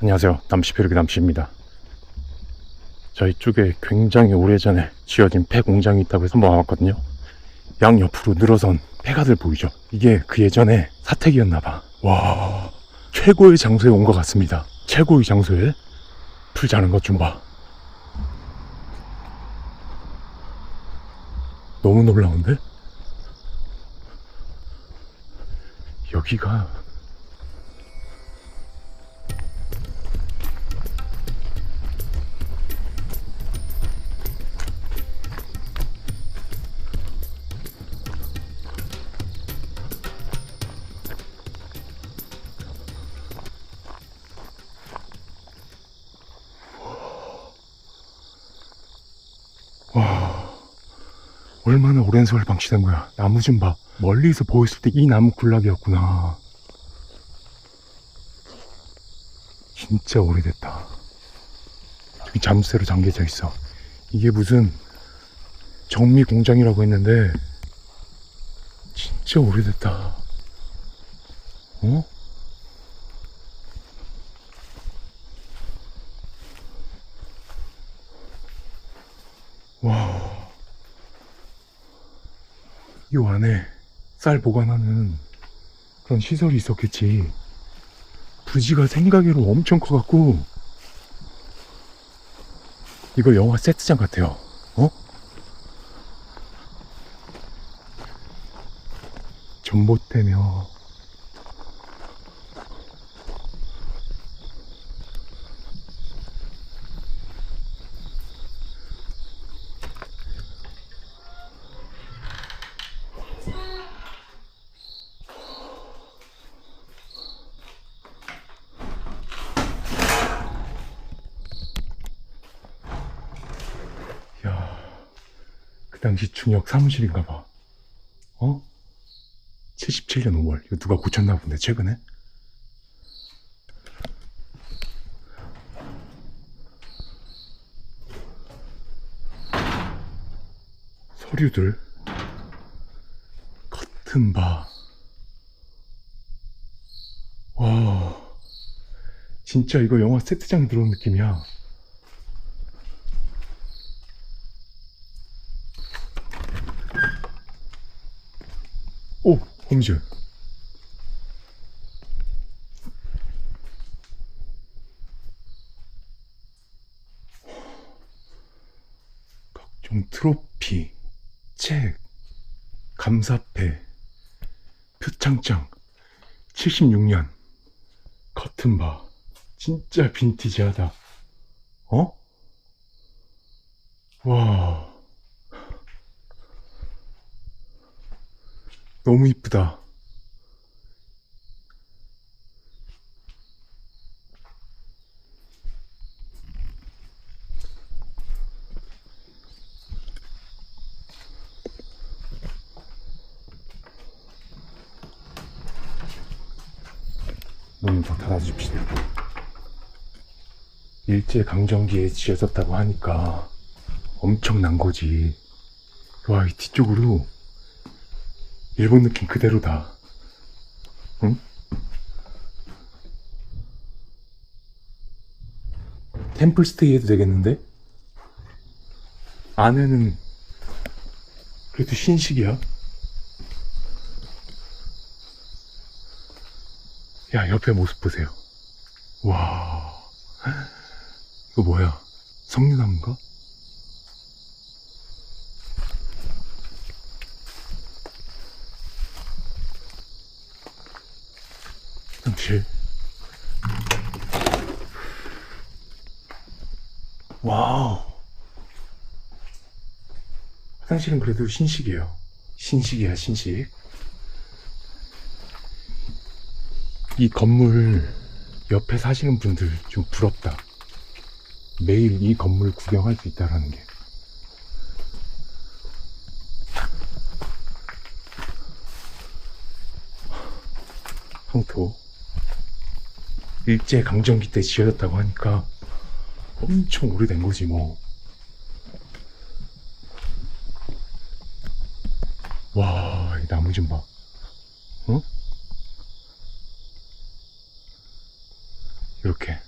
안녕하세요. 남시페르기 남시입니다. 저희 쪽에 굉장히 오래전에 지어진 폐 공장이 있다고 해서 한번 와봤거든요. 양 옆으로 늘어선 폐가들 보이죠? 이게 그 예전에 사택이었나봐. 와, 최고의 장소에 온 것 같습니다. 최고의 장소에 풀 자는 것 좀 봐. 너무 놀라운데? 여기가 얼마나 오랜 세월 방치된 거야. 나무 좀 봐. 멀리서 보였을 때 이 나무 군락이었구나. 진짜 오래됐다. 저기 잠수대로 잠겨져 있어. 이게 무슨 정미 공장이라고 했는데 진짜 오래됐다. 어? 와. 이 안에 쌀 보관하는 그런 시설이 있었겠지. 부지가 생각외로 엄청 커갖고, 이거 영화 세트장 같아요. 어? 전봇대며, 그 당시 중역 사무실인가 봐. 어? 77년 5월. 이거 누가 고쳤나 본데, 최근에? 서류들. 커튼 봐. 와. 진짜 이거 영화 세트장 들어온 느낌이야. 오, 홈즈. 각종 트로피, 책, 감사패, 표창장, 76년, 커튼바. 진짜 빈티지하다. 어? 와. 너무 이쁘다. 문더 닫아줍시다. 일제 강점기에 지어졌다고 하니까 엄청난 거지. 와, 이 뒤쪽으로 일본 느낌 그대로다. 응? 템플스테이 해도 되겠는데? 안에는 그래도 신식이야. 야, 옆에 모습 보세요. 와. 이거 뭐야? 석류나무인가? 화장실. 와우. 화장실은 그래도 신식이에요. 신식이야, 신식. 이 건물 옆에 사시는 분들 좀 부럽다. 매일 이 건물 구경할 수 있다라는 게. 황토. 일제 강점기 때 지어졌다고 하니까 엄청 오래된 거지 뭐. 와, 이 나무 좀 봐. 어? 이렇게.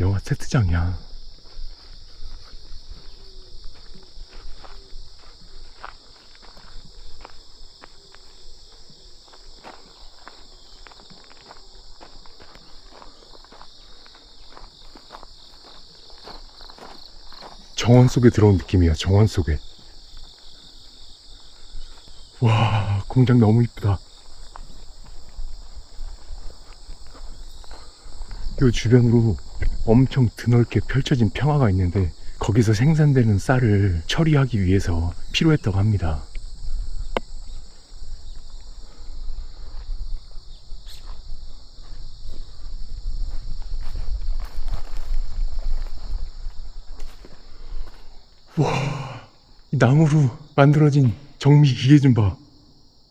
영화 세트장이야. 정원 속에 들어온 느낌이야, 정원 속에. 와, 공장 너무 이쁘다. 요 주변으로 엄청 드넓게 펼쳐진 평화가 있는데 거기서 생산되는 쌀을 처리하기 위해서 필요했다고 합니다. 와, 이 나무로 만들어진 정미 기계 좀 봐.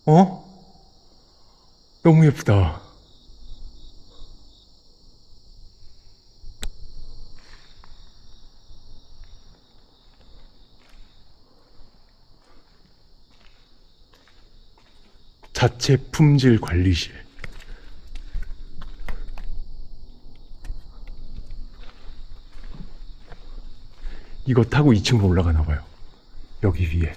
어? 너무 예쁘다. 자체 품질 관리실. 이거 타고 2층으로 올라가나 봐요. 여기 위에.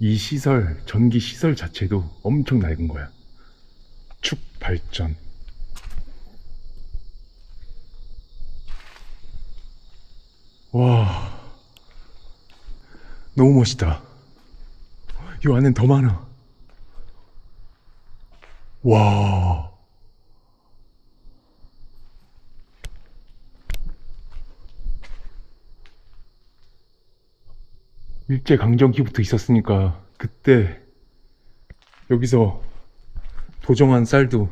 이 시설, 전기 시설 자체도 엄청 낡은 거야. 축 발전. 와. 너무 멋있다. 이 안엔 더 많아. 와. 일제 강점기부터 있었으니까 그때 여기서 도정한 쌀도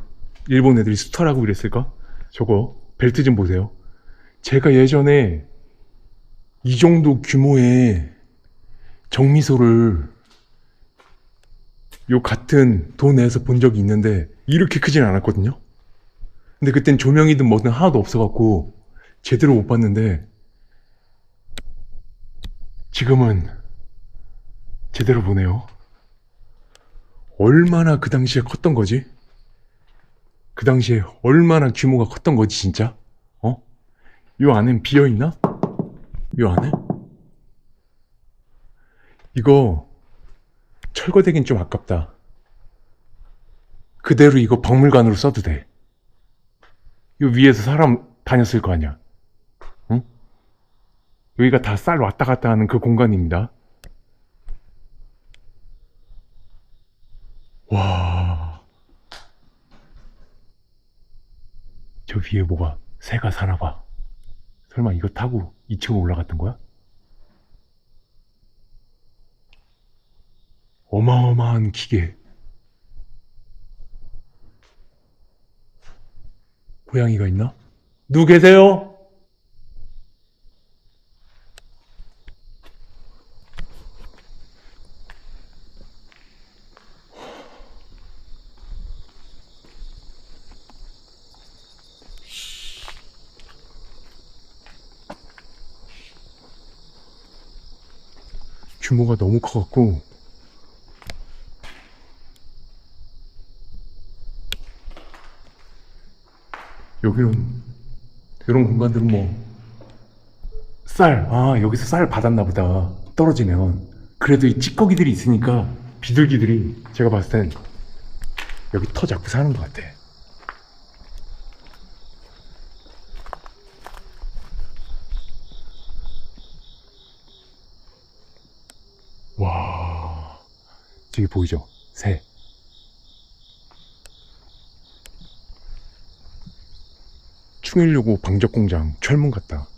일본 애들이 수탈하고 그랬을까? 저거 벨트 좀 보세요. 제가 예전에 이 정도 규모의 정미소를 요 같은 도내에서 본 적이 있는데 이렇게 크진 않았거든요. 근데 그땐 조명이든 뭐든 하나도 없어갖고 제대로 못 봤는데 지금은 제대로 보네요. 얼마나 그 당시에 컸던 거지? 그 당시에 얼마나 규모가 컸던 거지 진짜? 어? 요 안엔 비어 있나? 요 안에? 이거 철거되긴 좀 아깝다. 그대로 이거 박물관으로 써도 돼. 요 위에서 사람 다녔을 거 아니야. 응? 여기가 다 쌀 왔다 갔다 하는 그 공간입니다. 와. 저 위에 뭐가 새가 사나 봐. 설마 이거 타고 2층으로 올라갔던 거야? 어마어마한 기계. 고양이가 있나? 누구 계세요? 규모가 너무 커갖고. 여기는 이런 공간들은 뭐 쌀, 아 여기서 쌀 받았나 보다. 떨어지면. 그래도 이 찌꺼기들이 있으니까 비둘기들이 제가 봤을 땐 여기 터 잡고 사는 것 같아 와 저기 보이죠? 새 충일요고 방적공장 철문 같다.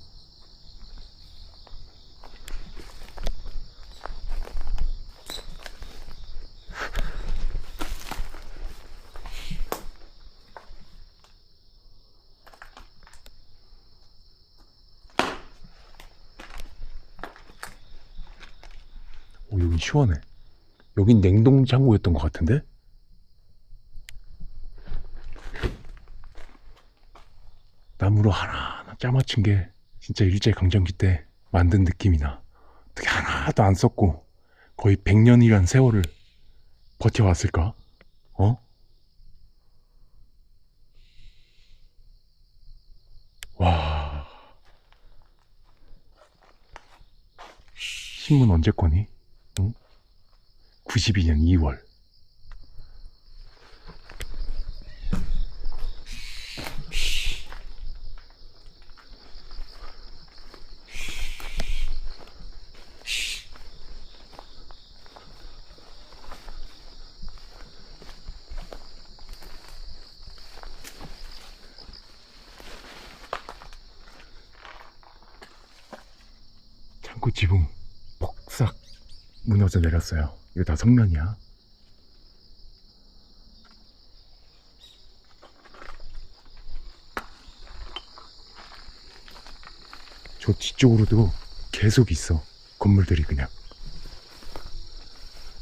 오, 여기 시원해. 여긴 냉동창고였던 것 같은데? 나무로 하나하나 짜맞춘 게 진짜 일제강점기 때 만든 느낌이나 어떻게 하나도 안 썼고 거의 100년이란 세월을 버텨왔을까? 어? 와... 신문 언제 거니? 응? 92년 2월. 창고 지붕 폭삭 무너져 내렸어요. 이거 다 성면이야. 저 뒤쪽으로도 계속 있어. 건물들이 그냥.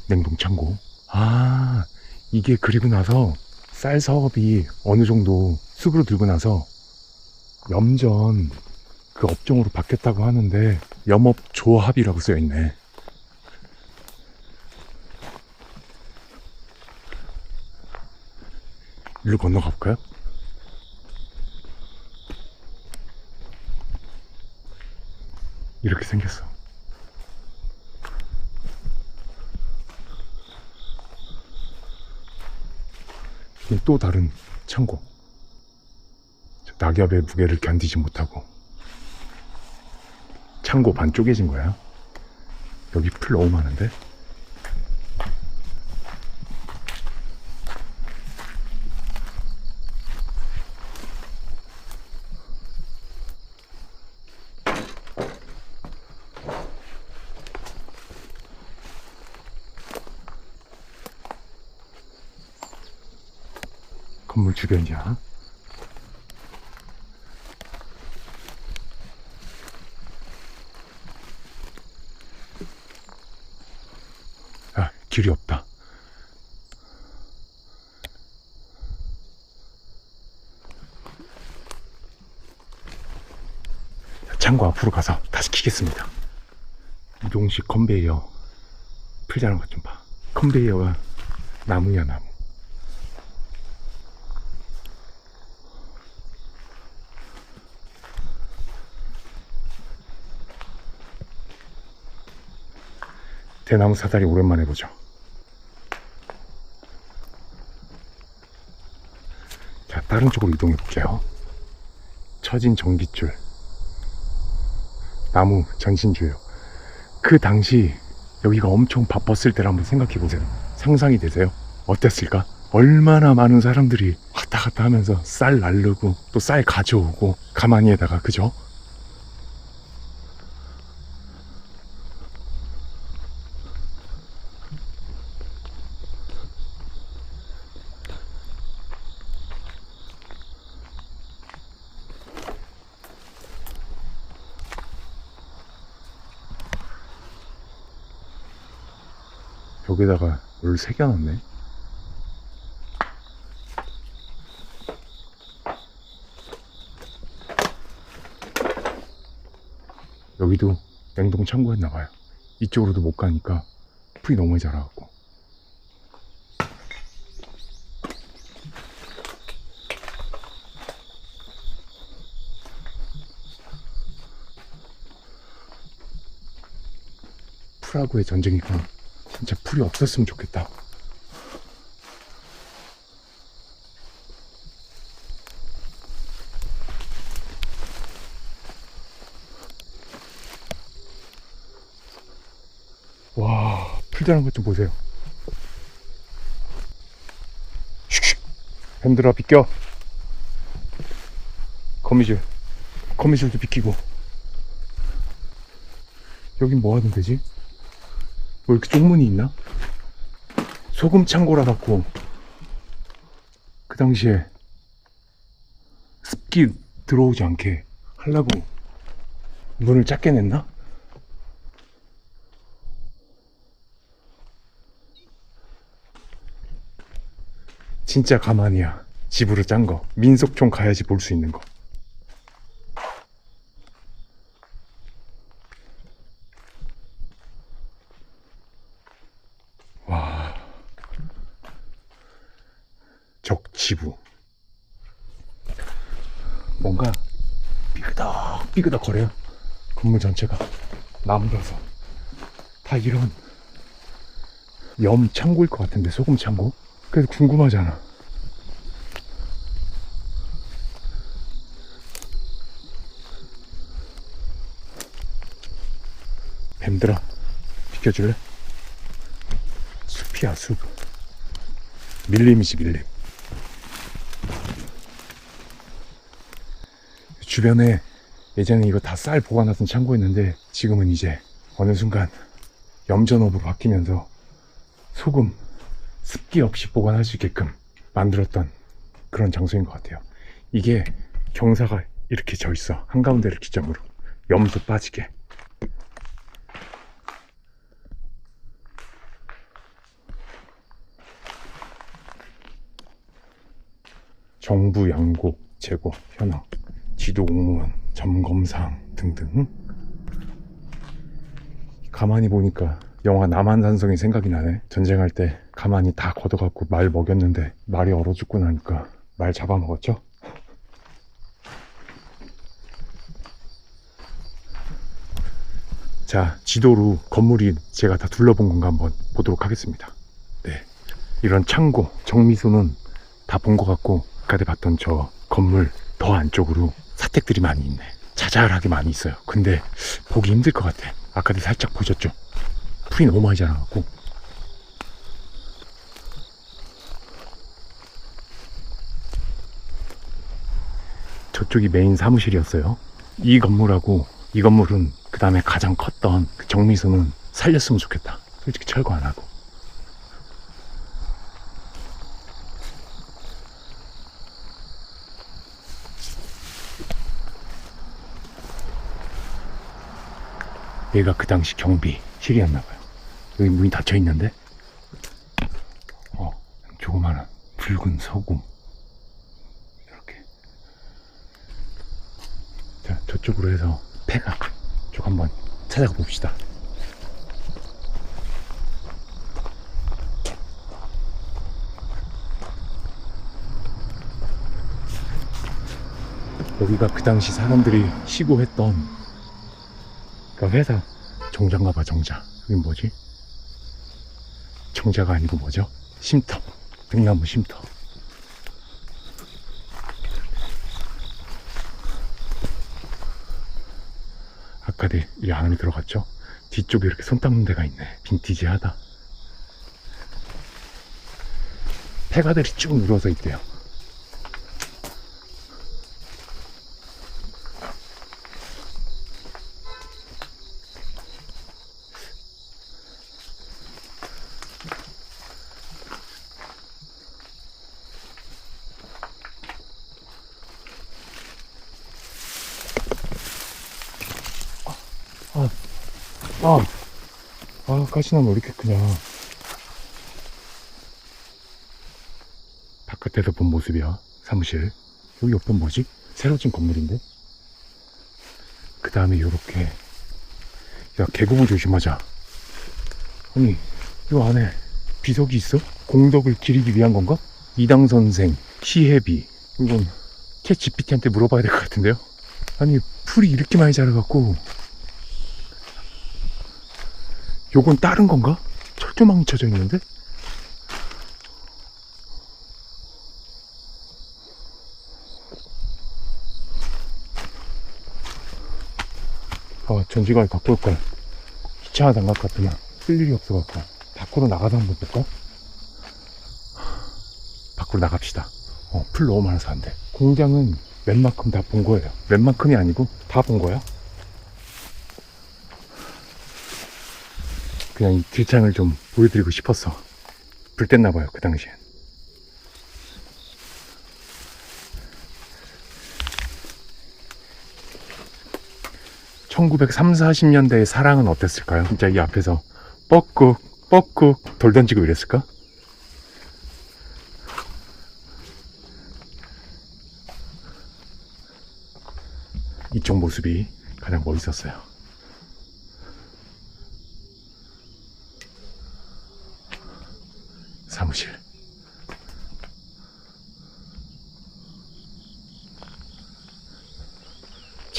냉동 창고. 아, 이게 그리고 나서 쌀 사업이 어느 정도 쑥으로 들고 나서 염전 그 업종으로 바뀌었다고 하는데 염업 조합이라고 쓰여 있네. 일로 건너가 볼까요? 이렇게 생겼어. 이또 다른 창고. 저 낙엽의 무게를 견디지 못하고 창고 반 쪼개진 거야. 여기 풀 너무 많은데? 건물 주변이야. 아, 길이 없다. 창고 앞으로 가서 다시 키겠습니다. 이동식 컨베이어 풀자는 것 좀 봐. 컨베이어가 나무야 나무. 대나무 사다리 오랜만에 보죠. 자, 다른 쪽으로 이동해 볼게요. 처진 전기줄. 나무 전신주요. 그 당시 여기가 엄청 바빴을 때를 한번 생각해 보세요. 상상이 되세요? 어땠을까? 얼마나 많은 사람들이 왔다 갔다 하면서 쌀 날르고 또 쌀 가져오고 가만히에다가 그죠? 여기다가 물 새겨놨네. 여기도 냉동 창고였나봐요. 이쪽으로도 못 가니까 풀이 너무 자라갖고. 풀하고의 전쟁이구나. 진짜 풀이 없었으면 좋겠다. 와, 풀 자란 것좀 보세요. 햄들아, 비껴. 거미줄. 거미줄도 비키고. 여긴 뭐 하는 데지? 뭐 이렇게 쪽문이 있나? 소금 창고라 갖고 그 당시에 습기 들어오지 않게 하려고 문을 작게 냈나? 진짜 가만이야. 집으로 짠 거. 민속촌 가야지 볼 수 있는 거. 와. 적 지부. 뭔가 삐그덕 삐그덕 거려요. 건물 전체가 나무라서. 다 이런 염 창고일 것 같은데 소금 창고? 그래서 궁금하잖아. 뱀들아, 비켜줄래? 숲이야 숲. 밀림이지 밀림. 주변에 예전에 이거 다 쌀 보관하던 창고였는데 지금은 이제 어느 순간 염전업으로 바뀌면서 소금 습기 없이 보관할 수 있게끔 만들었던 그런 장소인 것 같아요. 이게 경사가 이렇게 져 있어. 한가운데를 기점으로. 염도 빠지게. 정부 양곡 재고 현황 지도 공무원 점검사항 등등. 가만히 보니까 영화 남한산성이 생각이 나네. 전쟁할 때 가만히 다 걷어갖고 말 먹였는데 말이 얼어 죽고 나니까 말 잡아먹었죠? 자 지도로 건물이 제가 다 둘러본 건가 한번 보도록 하겠습니다. 네. 이런 창고 정미소는 다 본 것 같고 아까도 봤던 저 건물 더 안쪽으로 사택들이 많이 있네. 자잘하게 많이 있어요. 근데 보기 힘들 것 같아. 아까도 살짝 보셨죠? 풀이 너무 많이 자라갖고. 저쪽이 메인 사무실이었어요. 이 건물하고 이 건물은 그 다음에 가장 컸던 그 정미소는 살렸으면 좋겠다. 솔직히 철거 안 하고. 얘가 그 당시 경비실이었나봐요. 여기 문이 닫혀 있는데, 어, 조그마한 붉은 소금. 이렇게. 자, 저쪽으로 해서 폐가 쪽 한번 찾아가 봅시다. 여기가 그 당시 사람들이 쉬고 했던 그 회사 정자인가 봐 정자 여기 뭐지? 정자가 아니고 뭐죠? 쉼터 등나무 쉼터 아까도 이 안에 들어갔죠? 뒤쪽에 이렇게 손 닦는 데가 있네 빈티지하다 폐가들이 쭉 늘어서 있대요 아, 아, 가시나무 왜 이렇게 크냐. 바깥에서 본 모습이야, 사무실. 여기 옆은 뭐지? 새로 진 건물인데? 그 다음에 요렇게. 야, 개구부 조심하자. 아니, 요 안에 비석이 있어? 공덕을 기리기 위한 건가? 이당 선생, 시혜비. 이건 챗 GPT한테 물어봐야 될 것 같은데요? 아니, 풀이 이렇게 많이 자라갖고, 요건 다른 건가? 철조망이 쳐져 있는데? 아, 전지갈 갖고 올걸. 귀찮아 장갑 같으면 쓸 일이 없어갖고. 밖으로 나가서 한번 볼까? 밖으로 나갑시다. 어, 풀 너무 많아서 안 돼. 공장은 웬만큼 다 본 거예요. 웬만큼이 아니고 다 본 거야. 그냥 이 길창을 좀 보여드리고 싶었어. 불 뗐나 봐요, 그 당시엔. (1930, 40년대의 사랑은 어땠을까요? 진짜 이 앞에서 뻐꾹 뻐꾹 돌 던지고 이랬을까? 이쪽 모습이 가장 멋있었어요.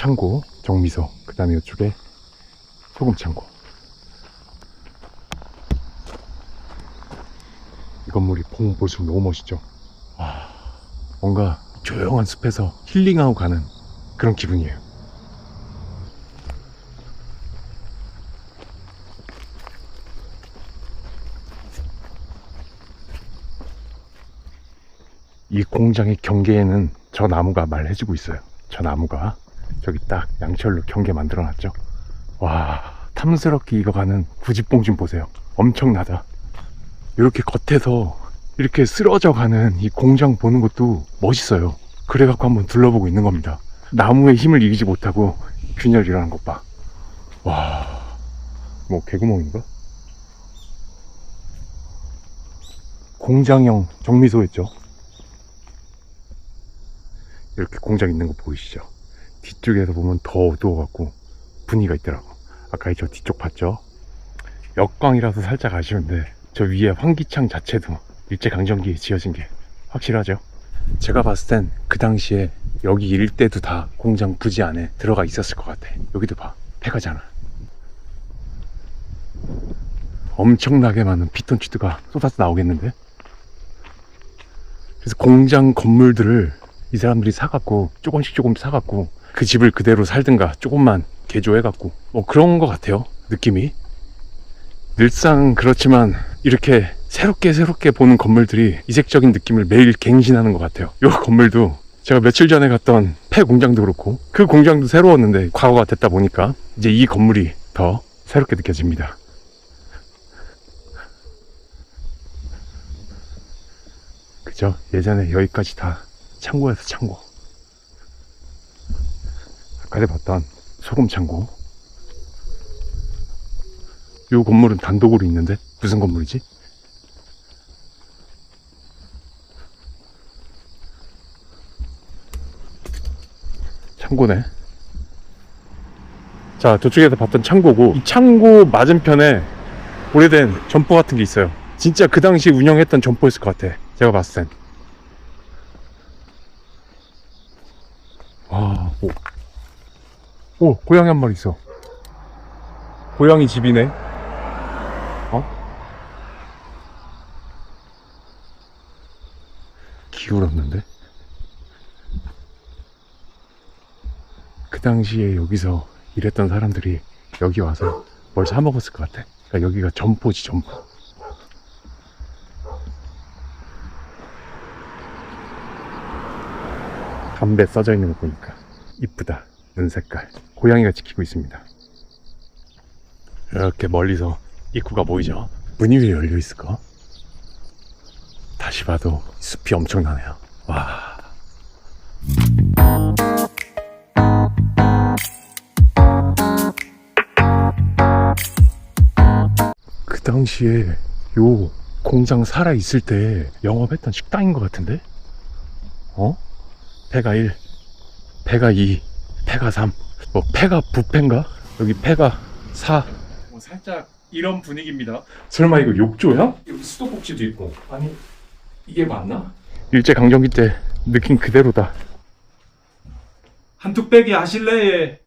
창고, 정미소, 그 다음에 이쪽에 소금 창고. 이 건물이 보면 볼수록 너무 멋있죠. 와, 뭔가 조용한 숲에서 힐링하고 가는 그런 기분이에요. 이 공장의 경계에는 저 나무가 말해주고 있어요. 저 나무가 저기 딱 양철로 경계 만들어 놨죠. 와 탐스럽게 익어가는 구집봉 좀 보세요. 엄청나다. 이렇게 겉에서 이렇게 쓰러져 가는 이 공장 보는 것도 멋있어요. 그래갖고 한번 둘러보고 있는 겁니다. 나무의 힘을 이기지 못하고 균열이라는 것 봐. 와, 뭐 개구멍인가? 공장형 정미소였죠. 이렇게 공장 있는 거 보이시죠? 뒤쪽에서 보면 더 어두워갖고 분위기가 있더라고. 아까 저 뒤쪽 봤죠? 역광이라서 살짝 아쉬운데 저 위에 환기창 자체도 일제강점기에 지어진 게 확실하죠? 제가 봤을 땐 그 당시에 여기 일대도 다 공장 부지 안에 들어가 있었을 것 같아. 여기도 봐. 폐가잖아. 엄청나게 많은 피톤치드가 쏟아져 나오겠는데? 그래서 공장 건물들을 이 사람들이 사갖고 조금씩 조금 사갖고 그 집을 그대로 살든가 조금만 개조해갖고 뭐 그런 것 같아요 느낌이. 늘상 그렇지만 이렇게 새롭게 새롭게 보는 건물들이 이색적인 느낌을 매일 갱신하는 것 같아요. 이 건물도 제가 며칠 전에 갔던 폐 공장도 그렇고 그 공장도 새로웠는데 과거가 됐다 보니까 이제 이 건물이 더 새롭게 느껴집니다. 그죠? 예전에 여기까지 다 창고에서 창고. 아까 봤던 소금 창고. 요 건물은 단독으로 있는데 무슨 건물이지? 창고네. 자, 저쪽에서 봤던 창고고 이 창고 맞은편에 오래된 점포 같은 게 있어요. 진짜 그 당시 운영했던 점포였을 것 같아. 제가 봤을 땐. 와, 오. 오, 고양이 한 마리 있어. 고양이 집이네. 어? 기울었는데? 그 당시에 여기서 일했던 사람들이 여기 와서 뭘 사먹었을 것 같아. 그러니까 여기가 점포지, 점포. 담배 써져 있는 거 보니까 이쁘다 눈 색깔 고양이가 지키고 있습니다. 이렇게 멀리서 입구가 보이죠? 문이 왜 열려 있을까? 다시 봐도 숲이 엄청나네요. 와. 그 당시에 요 공장 살아 있을 때 영업했던 식당인 것 같은데? 어? 패가 1, 패가 2, 패가 3, 뭐 패가 부패인가? 여기 패가 4. 뭐 살짝 이런 분위기입니다. 설마 이거 욕조야? 여기 수도꼭지도 있고. 아니 이게 맞나? 일제 강점기 때 느낌 그대로다. 한 뚝배기 하실래?